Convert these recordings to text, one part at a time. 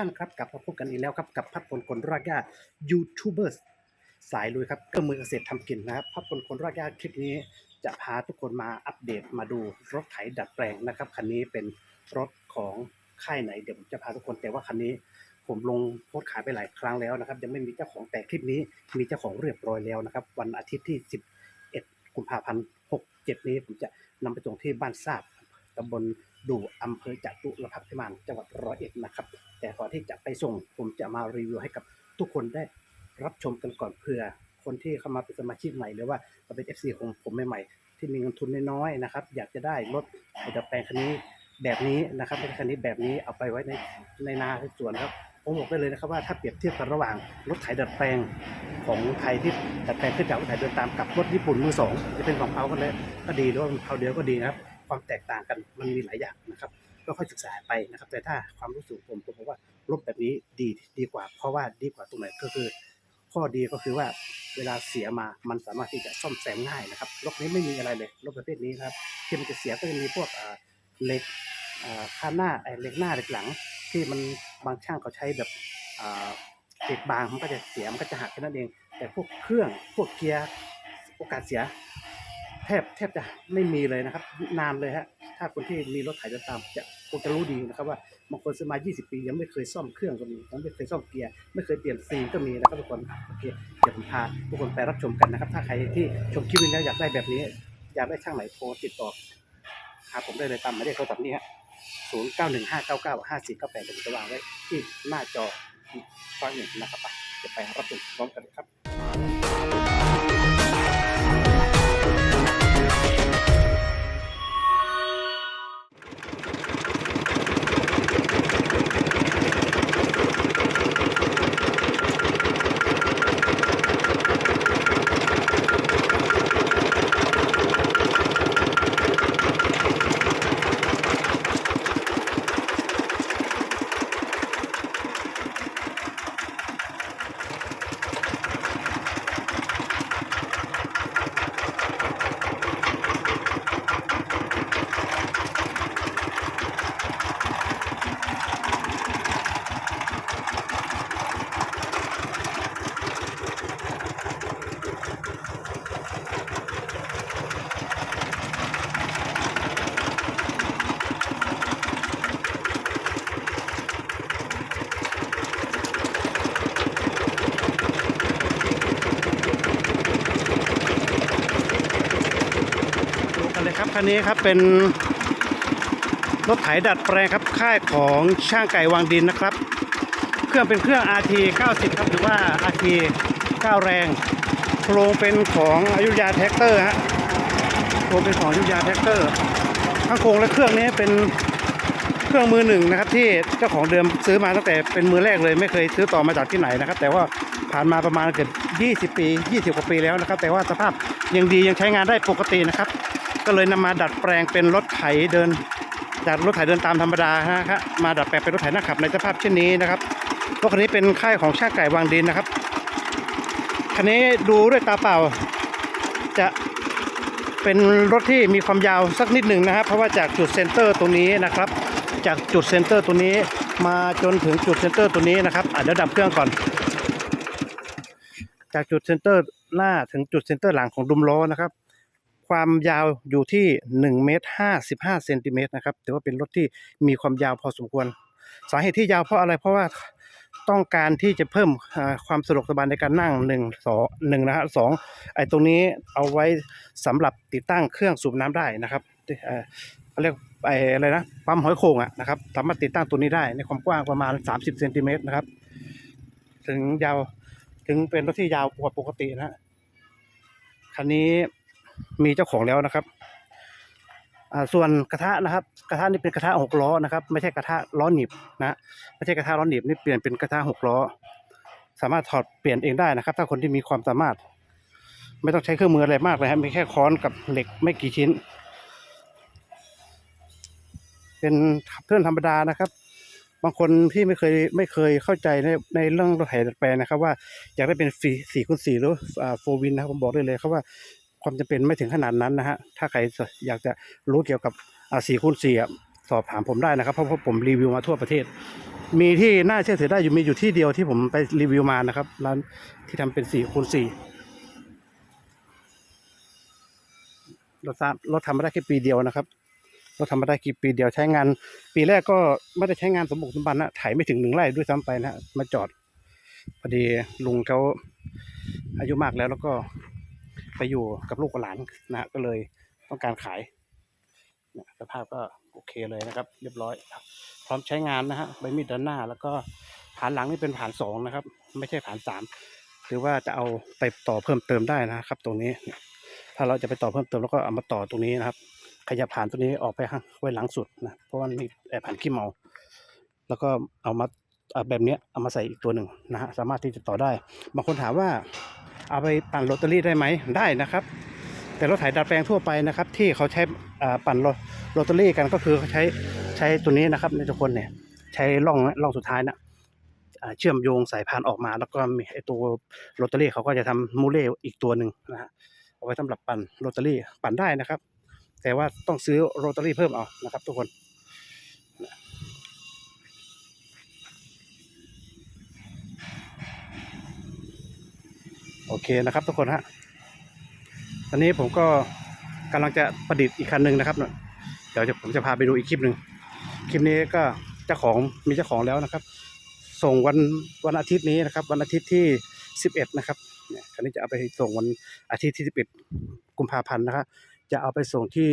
านครับกลับมาพบกันอีกแล้วครับกับพัดพลคนรากหญ้ายูทูบเบอร์สายลุยครับเครื่องมือเกษตรทำกินนะครับพัดพลคนรากหญ้าคลิปนี้ จะพาทุกคนมาอัปเดตมาดูรถไถดัดแปลงนะครับคันนี้เป็นรถของค่ายไหนเดี๋ยวผมจะพาทุกคนแต่ว่าคันนี้ ผมลงโพสต์ขายไปหลายครั้งแล้วนะครับยังไม่มีเจ้าของแต่คลิปนี้มีเจ้าของเรียบร้อยแล้วนะครับวันอาทิตย์ที่ 11 กุมภาพันธ์67 นี้ผมจะนำไปส่งที่บ้านทราบตำบล ดูอำเภอจตุรพักษ์พิมานจังหวัดร้อยเอ็ดนะครับ แต่ก่อนที่จะไปส่งผมจะมารีวิวให้กับทุกคนได้รับชมกันก่อนเพื่อคนที่เข้ามาเป็นสมาชิกใหม่หรือว่ามาเป็น FC ของผมใหม่ๆ ที่มีเงินทุนน้อยๆนะครับ อยากจะได้รถไถดัดแปลงคันนี้แบบนี้นะครับไม่ใช่คันนี้แบบนี้เอาไปไว้ในในนาในสวนครับผมบอกได้เลยนะครับว่าถ้าเปรียบเทียบกันระหว่างรถไถดัดแปลงของไทยที่ดัดแปลงขึ้นจากรถไถเดินตามกับรถญี่ปุ่นมือสองจะเป็นของเขากันเลยก็ดีหรือว่าเขาเดียวก็ดีนะครับ ความแตกต่างกันมันมีหลายอย่างนะครับ ก็ค่อยศึกษาไปนะครับ แต่ถ้าความรู้สึกผมผมบอกว่ารถแบบนี้ดีดีกว่า เพราะว่าดีกว่าตรงไหนก็คือ ข้อดีก็คือว่าเวลาเสียมามันสามารถที่จะซ่อมแซมง่ายนะครับรถนี้ไม่มีอะไรเลยรถประเภทนี้นะครับที่มันจะเสียก็จะมีพวกอ่าเหล็กอ่าข้างหน้าไอเหล็กหน้าเหล็กหลัง ที่มันบางช่างเขาใช้แบบอ่าเหล็กบางมันก็จะเสียมันก็จะหักแค่นั้นเอง แต่พวกเครื่องพวกเกียร์โอกาสเสีย ทบแทบจะไม่มีเลยนะครับ นานเลยฮะถ้าคนที่มีรถไถเดินตามจะคงจะรู้ดีนะครับว่าบางคนซื้อมา 20 ปี ยังไม่เคยซ่อมเครื่องก็มียังไม่เคยซ่อมเกียร์ไม่เคยเปลี่ยนซีนก็มีนะครับทุกคนโอเคเดี๋ยวผมพาทุกคนไปรับชมกันนะครับ ถ้าใครที่ชมคลิปนี้แล้วอยากได้แบบนี้ อยากได้ช่างไหนโทรติดต่อหาผมได้เลยตามหมายเลขโทรศัพท์นี้ฮะ0 9 1 5 9 9 5 4 9 8เดี๋ยวผมจะวางไว้ที่หน้าจออีกฟังหนึ่งนะครับไปจะไปรับชมพร้อมกันเลยครับ คันนี้ครับเป็นรถไถดัดแปลงครับค่ายของช่างไก่วางดินนะครับ เครื่องเป็นเครื่อง RT 90 ครับหรือว่า RT 9 แรงโครงเป็นของอยุธยาแท็กเตอร์ฮะโครงเป็นของอยุธยาแท็กเตอร์ทั้งโครงและเครื่องนี้เป็นเครื่องมือหนึ่งนะครับที่เจ้าของเดิมซื้อมาตั้งแต่เป็นมือแรกเลย ไม่เคยซื้อต่อมาจากที่ไหนนะครับ แต่ว่าผ่านมาประมาณเกือบ20 ปี 20 กว่าปีแล้วนะครับ แต่ว่าสภาพยังดียังใช้งานได้ปกตินะครับ ก็เลยนำมาดัดแปลงเป็นรถไถเดินจากรถไถเดินตามธรรมดานะฮะมาดัดแปลงเป็นรถไถหน้าขับในสภาพเช่นนี้นะครับรถคันนี้เป็นค่ายของชางไก่วางดินนะครับคันนี้ดูด้วยตาเปล่า จะเป็นรถที่มีความยาวสักนิดหนึ่งนะครับ เพราะว่าจากจุดเซนเตอร์ตรงนี้นะครับ จากจุดเซนเตอร์ตัวนี้มาจนถึงจุดเซนเตอร์ตัวนี้นะครับอะเดี๋ยวดับเครื่องก่อน จากจุดเซนเตอร์หน้าถึงจุดเซนเตอร์หลังของดุมล้อนะครับ ความยาวอยู่ที่1เมตร55เซนติเมตรนะครับถือว่าเป็นรถที่มีความยาวพอสมควร สาเหตุที่ยาวเพราะอะไรเพราะว่าต้องการที่จะเพิ่มความสะดวกสบายในการนั่งหนึ่งสองหนึ่งนะฮะสองไอ้ตรงนี้เอาไว้สำหรับติดตั้งเครื่องสูบน้ำได้นะครับเขาเรียกไอ้อะไรนะปั๊มหอยโข่งอะนะครับสามารถติดตั้งตัวนี้ได้ในความกว้างประมาณ 30เซนติเมตรนะครับ ถึงยาวถึงเป็นรถที่ยาวกว่าปกตินะฮะคันนี้ มีเจ้าของแล้วนะครับส่วนกระทะนะครับ กระทะนี่เป็นกระทะหกล้อนะครับ ไม่ใช่กระทะล้อหนีบนะไม่ใช่กระทะล้อหนีบนี่เปลี่ยนเป็นกระทะหกล้อ สามารถถอดเปลี่ยนเองได้นะครับ ถ้าคนที่มีความสามารถ ไม่ต้องใช้เครื่องมืออะไรมากเลยครับมีแค่ค้อนกับเหล็กไม่กี่ชิ้น เป็นเครื่องธรรมดานะครับ บางคนที่ไม่เคยไม่เคยเข้าใจในในเรื่องรถไถดัดแปลงนะครับ ว่าอยากได้เป็นสี่สี่คูณสี่หรือโฟวินนะครับผมบอกได้เลยครับว่า ความจำเป็นไม่ถึงขนาดนั้นนะฮะ ถ้าใครอยากจะรู้เกี่ยวกับสี่คูณสี่สอบถามผมได้นะครับ เพราะผมรีวิวมาทั่วประเทศ มีที่น่าเชื่อถือได้อยู่มีอยู่ที่เดียวที่ผมไปรีวิวมานะครับร้านที่ทำเป็นสี่คูณสี่เรถทำเรถทำมาได้แค่ปีเดียวนะครับ เรถทำมาได้กี่ปีเดียวใช้งาน ปีแรกก็ไม่ได้ใช้งานสมบุกสมบันนะไถไม่ถึงหนึ่งไร่ด้วยซ้ำไปนะมาจอดพอดีลุงเขาอายุมากแล้วแล้วก็ ไปอยู่กับลูกกับหลานนะฮะก็เลยต้องการขายเนี่ยสภาพก็โอเคเลยนะครับ เรียบร้อย พร้อมใช้งานนะฮะใบมีดด้านหน้า แล้วก็ฐานหลังนี่เป็นฐานสองนะครับ ไม่ใช่ฐานสามหรือว่าจะเอาไปต่อเพิ่มเติมได้นะครับ ตรงนี้ ถ้าเราจะไปต่อเพิ่มเติมแล้วก็เอามาต่อตรงนี้นะครับ ขยับผ่านตัวนี้ออกไปข้างไว้หลังสุดนะเพราะว่ามีแอบผ่านขี้เมา แล้วก็เอามา แบบนี้เอามาใส่อีกตัวหนึ่งนะฮะสามารถที่จะต่อได้ บางคนถามว่าเอาไปปั่นโรตารี่ได้ไหมได้นะครับ แต่รถไถดัดแปลงทั่วไปนะครับ ที่เขาใช้ปั่นโรโรตารี่กันก็คือเขาใช้ใช้ตัวนี้นะครับในทุกคนเนี่ยใช้ร่องร่องสุดท้ายนะอ่าเชื่อมโยงสายพานออกมา แล้วก็มีไอตัวโรตารี่เขาก็จะทำมูเล่อีกตัวหนึ่งนะฮะเอาไว้สำหรับปั่นโรตารี่ปั่นได้นะครับ แต่ว่าต้องซื้อโรตารี่เพิ่มเอานะครับ ทุกคน โอเคนะครับทุกคนฮะตอนนี้ผมก็กำลังจะประดิษฐ์อีกคันหนึ่งนะครับเดี๋ยวผมจะพาไปดูอีกคลิปหนึ่งคลิปนี้ก็เจ้าของมีเจ้าของแล้วนะครับ ส่งวันวันอาทิตย์นี้นะครับ วันอาทิตย์ที่สิบเอ็ดนะครับเนี่ยคันนี้จะเอาไปส่งวันอาทิตย์ที่สิบเอ็ดกุมภาพันธ์นะครับจะเอาไปส่งที่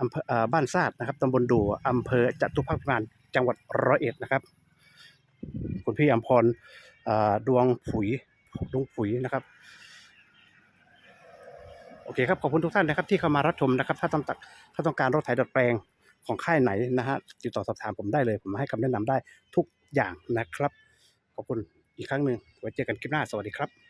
อำเภอบ้านซาดนะครับตำบลดูอำเภอจตุพักพิมานจังหวัดร้อยเอ็ดนะครับ คุณพี่อัมพรดวงผุย ดวงผุยนะครับ โอเคครับขอบคุณทุกท่านนะครับ ที่เข้ามารับชมนะครับ ถ้าต้องกถ้าต้องการรถไถดัดแปลงของค่ายไหนนะฮะติดต่อสอบถามผมได้เลย ผมให้คำแนะนำได้ทุกอย่างนะครับ ขอบคุณอีกครั้งหนึ่งไว้เจอกันคลิปหน้าสวัสดีครับ